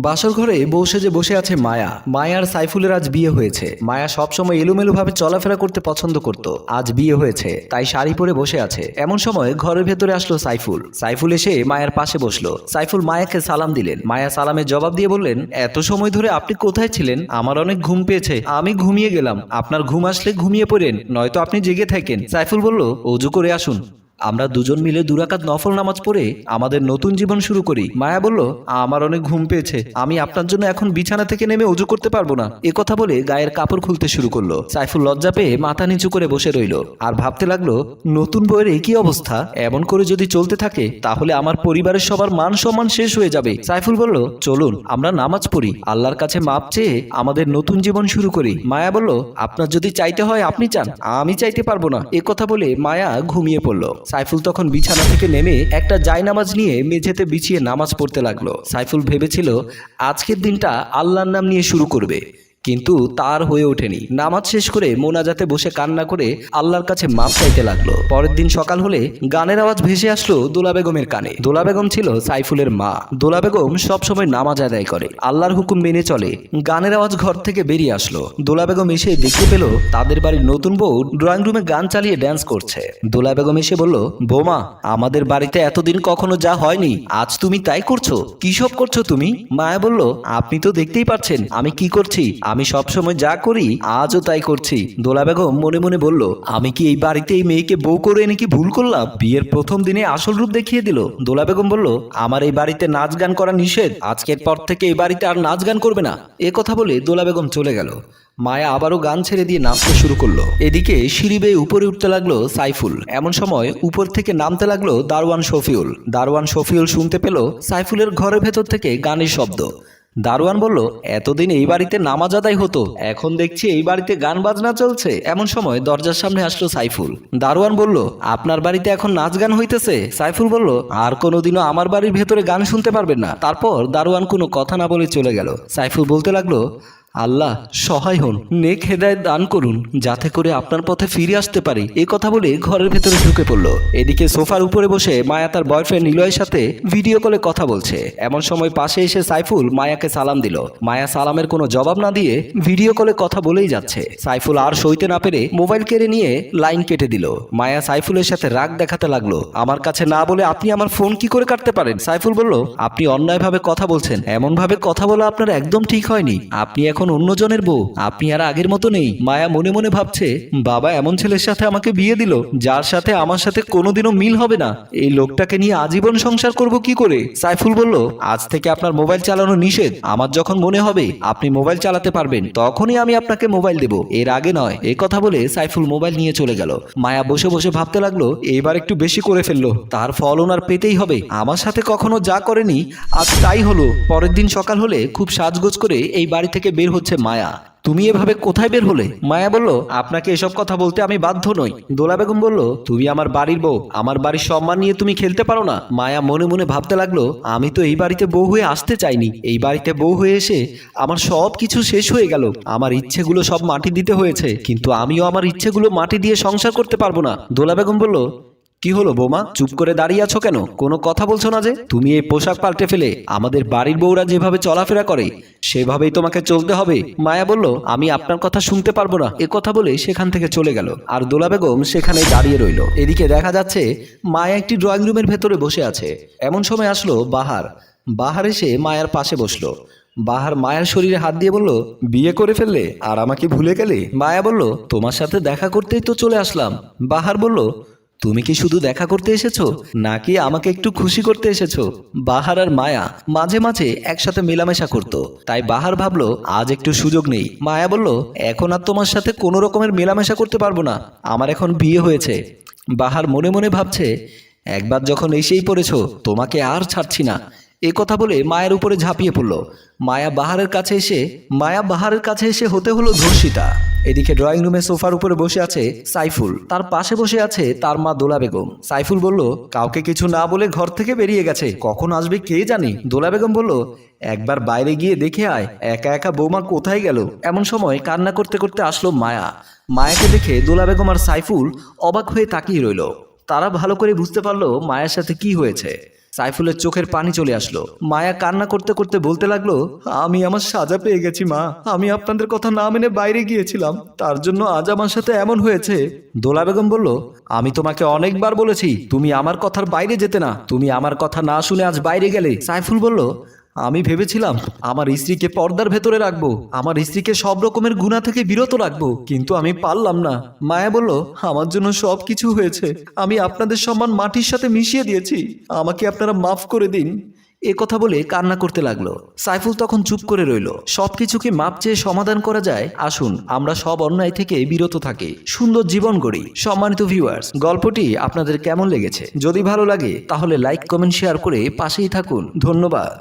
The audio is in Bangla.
বাসর ঘরে বসে যে বসে আছে মায়া। মায়ার সাইফুলের আজ বিয়ে হয়েছে। মায়া সবসময় এলোমেলো ভাবে চলাফেরা করতে পছন্দ করত। আজ বিয়ে হয়েছে, তাই শাড়ি পরে বসে আছে। এমন সময় ঘরের ভেতরে আসলো সাইফুল। সাইফুল এসে মায়ের পাশে বসল। সাইফুল মায়াকে সালাম দিলেন। মায়া সালামের জবাব দিয়ে বললেন, এত সময় ধরে আপনি কোথায় ছিলেন? আমার অনেক ঘুম পেয়েছে। আমি ঘুমিয়ে গেলাম। আপনার ঘুম আসলে ঘুমিয়ে পড়েন, নয়তো আপনি জেগে থাকেন। সাইফুল বলল, অজু করে আসুন। আমরা দুজন মিলে দুরাকাত নফল নামাজ পড়ে আমাদের নতুন জীবন শুরু করি। মায়া বলল, আমার অনেক ঘুম পেয়েছে। আমি আপনার জন্য এখন বিছানা থেকে নেমে উজু করতে পারব না। এ কথা বলে গায়ের কাপড় খুলতে শুরু করল। সাইফুল লজ্জা পেয়ে মাথা নিচু করে বসে রইল আর ভাবতে লাগল, নতুন বইয়ের একই অবস্থা? এমন করে যদি চলতে থাকে, তাহলে আমার পরিবারের সবার মান সম্মান শেষ হয়ে যাবে। সাইফুল বলল, চলুন, আমরা নামাজ পড়ি। আল্লাহর কাছে মাপ চেয়ে আমাদের নতুন জীবন শুরু করি। মায়া বলল, আপনার যদি চাইতে হয়, আপনি চান। আমি চাইতে পারব না। এ কথা বলে মায়া ঘুমিয়ে পড়ল। সাইফুল তখন বিছানা থেকে নেমে একটা জায়নামাজ নিয়ে মেঝেতে বিছিয়ে নামাজ পড়তে লাগল। সাইফুল ভেবেছিল, আজকের দিনটা আল্লাহর নাম নিয়ে শুরু করবে। কিন্তু তার হয়ে ওঠেনি। নামাজ শেষ করে মোনাজাতে বসে কান্না করে আল্লাহর কাছে মাপ চাইতে লাগল। পরের দিন সকাল হলে গানের আওয়াজ ভেসে আসলো দোলা বেগমের কানে। দোলা বেগম ছিল সাইফুলের মা। দোলা বেগম সবসময় নামাজ আদায় করে। আল্লাহর হুকুম মেনে চলে। গানের আওয়াজ ঘর থেকে বেরিয়ে আসলো। দোলা বেগম এসে দেখতে পেল তাদের বাড়ির নতুন বউ ড্রয়িং রুমে গান চালিয়ে ড্যান্স করছে। দোলা বেগম এসে বলল, বৌমা, আমাদের বাড়িতে এতদিন কখনো যা হয়নি। আজ তুমি তাই করছ। কি সব করছ তুমি? মায়া বলল, আপনি তো দেখতেই পাচ্ছেন আমি কি করছি? আমি সবসময় যা করি, আজও তাই করছি। দোলা বেগম মনে মনে বলল, আমি কি এই বাড়িতে এই মেয়েকে বউ করে এনে কি ভুল করলাম? বিয়ের প্রথম দিনে আসল রূপ দেখিয়ে দিল। দোলা বেগম বলল, আমার এই বাড়িতে নাচ গান করা নিষেধ। আজকের পর থেকে এই বাড়িতে আর নাচ গান করবে না। এ কথা বলে দোলা বেগম চলে গেল। মায়া আবারও গান ছেড়ে দিয়ে নাচতে শুরু করল। এদিকে সিঁড়ি বেয়ে উপরে উঠতে লাগল সাইফুল। এমন সময় উপর থেকে নামতে লাগল দারওয়ান শফিউল। দারওয়ান শফিউল শুনতে পেল সাইফুলের ঘরের ভেতর থেকে গানের শব্দ। দারোয়ান বলল, এতদিন এই বাড়িতে নামাজ আদায় হতো, এখন দেখছি এই বাড়িতে গান বাজনা চলছে। এমন সময় দরজার সামনে আসলো সাইফুল। দারোয়ান বলল, আপনার বাড়িতে এখন নাচ গান হইতেছে? সাইফুল বলল, আর কোনোদিনও আমার বাড়ির ভেতরে গান শুনতে পারবেন না। তারপর দারোয়ান কোনো কথা না বলে চলে গেল। সাইফুল বলতে লাগল আল্লাহ সহায় হন, নেক হেদায়ত দান করুন, যাতে করে আপনার পথে ফিরে আসতে পারি। এ কথা বলে ঘরের ভেতরে ঢুকে পড়ল। এদিকে সোফার উপরে বসে মায়া তার বয়ফ্রেন্ড নিলয়ের সাথে ভিডিও কলে কথা বলছে। এমন সময় পাশে এসে সাইফুল মায়াকে সালাম দিল। মায়া সালামের কোনো জবাব না দিয়ে ভিডিও কলে কথা বলেই যাচ্ছে। সাইফুল আর সইতে না পেরে মোবাইল কেড়ে নিয়ে লাইন কেটে দিল। মায়া সাইফুলের সাথে রাগ দেখাতে লাগল। আমার কাছে না বলে আপনি আমার ফোন কি করে কাটতে পারেন? সাইফুল বলল, আপনি অন্যায়ভাবে কথা বলছেন। এমনভাবে কথা বলা আপনার একদম ঠিক হয়নি। আপনি এখন অন্যজনের বউ। আপনি আর আগের মতো নেই। মায়া মনে মনে ভাবছে, বাবা এমন ছেলের সাথে আমাকে বিয়ে দিল, যার সাথে আমার সাথে কোনোদিনও মিল হবে না। এই লোকটাকে নিয়ে আজীবন সংসার করব কি করে? সাইফুল বলল, আজ থেকে আপনার মোবাইল চালানো নিষেধ। আমার যখন মনে হবে আপনি মোবাইল চালাতে পারবেন, তখনই আমি আপনাকে মোবাইল দেব। এর আগে নয়। এই কথা বলে সাইফুল মোবাইল নিয়ে চলে গেল। মায়া বসে বসে ভাবতে লাগল এবার একটু বেশি করে ফেলল। তার ফল ওনার পেতেই হবে। আমার সাথে কখনো যা করেনি, আজ তাই হলো। পরের দিন সকাল হলে খুব সাজগোজ করে এই বাড়ি থেকে বের হচ্ছে মায়া। তুমি এভাবে কোথায় বের হলে? মায়া বলল, আপনাকে এসব কথা বলতে আমি বাধ্য নই। দোলা বেগম বলল, তুমি আমার বাড়ির বউ। আমার বাড়ির সম্মান নিয়ে তুমি খেলতে পারো না। মায়া মনে মনে ভাবতে লাগল, আমি তো এই বাড়িতে বউ হয়ে আসতে চাইনি। এই বাড়িতে বউ হয়ে এসে আমার সব কিছু শেষ হয়ে গেল। আমার ইচ্ছেগুলো সব মাটি দিতে হয়েছে, কিন্তু আমিও আমার ইচ্ছেগুলো মাটি দিয়ে সংসার করতে পারব না। দোলা বেগম বলল কি হলো বোমা? চুপ করে দাঁড়িয়ে আছো কেন? কোনো কথা বলছো না যে? তুমি এই পোশাক পাল্টে ফেলে আমাদের বাড়ির বউরা যেভাবে চলাফেরা করে, সেভাবেই তোমাকে চলতে হবে। মায়া বলল, আমি আপনার কথা শুনতে পারব না। এ কথা বলে সেখান থেকে চলে গেল। আর দোলা বেগম সেখানে দাঁড়িয়ে রইল। এদিকে দেখা যাচ্ছে, মায়া একটি ড্রয়িং রুমের ভেতরে বসে আছে। এমন সময় আসলো বাহার। বাহার এসে মায়ার পাশে বসল। বাহার মায়ের শরীরে হাত দিয়ে বলল, বিয়ে করে ফেললে? আর আমাকে ভুলে গেলে? মায়া বলল, তোমার সাথে দেখা করতেই তো চলে আসলাম। বাহার বলল তুমি কি শুধু দেখা করতে এসেছ? নাকি আমাকে একটু খুশি করতে এসেছ? বাহার আর মায়া মাঝে মাঝে একসাথে মেলামেশা করত। তাই বাহার ভাবলো, আজ একটু সুযোগ নেই। মায়া বলল, এখন আর তোমার সাথে কোনো রকমের মেলামেশা করতে পারব না। আমার এখন বিয়ে হয়েছে। বাহার মনে মনে ভাবছে, একবার যখন এসেই পড়েছ, তোমাকে আর ছাড়ছি না। এ কথা বলে মায়ের উপরে ঝাঁপিয়ে পড়ল। মায়া বাহারের কাছে এসে, মায়া বাহারের কাছে এসে হতে হলো ধর্ষিতা। এদিকে ড্রয়িং রুমে সোফার উপরে বসে আছে সাইফুল। তার পাশে বসে আছে তার মা দোলা বেগম। সাইফুল বলল, কাউকে কিছু না বলে ঘর থেকে বেরিয়ে গেছে। কখন আসবে কে জানি? দোলা বেগম বলল, একবার বাইরে গিয়ে দেখে আয়, একা একা বৌমা কোথায় গেল? এমন সময় কান্না করতে করতে আসলো মায়া। মায়াকে দেখে দোলা বেগম আর সাইফুল অবাক হয়ে তাকিয়ে রইল। তারা ভালো করে বুঝতে পারল মায়ের সাথে কি হয়েছে। সাইফুলের চোখের পানি চলে আসলো। মায়া কান্না করতে করতে বলতে লাগল, আমি আমার সাজা পেয়ে গেছি, মা। আমি আপনাদের কথা না মেনে বাইরে গিয়েছিলাম। তার জন্য আজ আমার সাথে এমন হয়েছে। দোলা বেগম বলল, আমি তোমাকে অনেকবার বলেছি, তুমি আমার কথার বাইরে যেতে না। তুমি আমার কথা না শুনে আজ বাইরে গেলে। সাইফুল বলল আমি ভেবেছিলাম, আমার স্ত্রীকে পর্দার ভেতরে রাখব, আমার স্ত্রীকে সব রকমের গুণা থেকে বিরত রাখব, কিন্তু আমি পারলাম না। মায়া বলল, আমার জন্য সব কিছু হয়েছে, আমি আপনাদের সম্মান মাটির সাথে মিশিয়ে দিয়েছি, আমাকে আপনারা মাফ করে দিন। এ কথা বলে কান্না করতে লাগল। সাইফুল তখন চুপ করে রইল। সবকিছুকে মাপ চেয়ে সমাধান করা যায়। আসুন, আমরা সব অন্যায় থেকে বিরত থাকি। সুন্দর জীবন গড়ি। সম্মানিত ভিউয়ার্স গল্পটি আপনাদের কেমন লেগেছে? যদি ভালো লাগে, তাহলে লাইক কমেন্ট শেয়ার করে পাশেই থাকুন। ধন্যবাদ।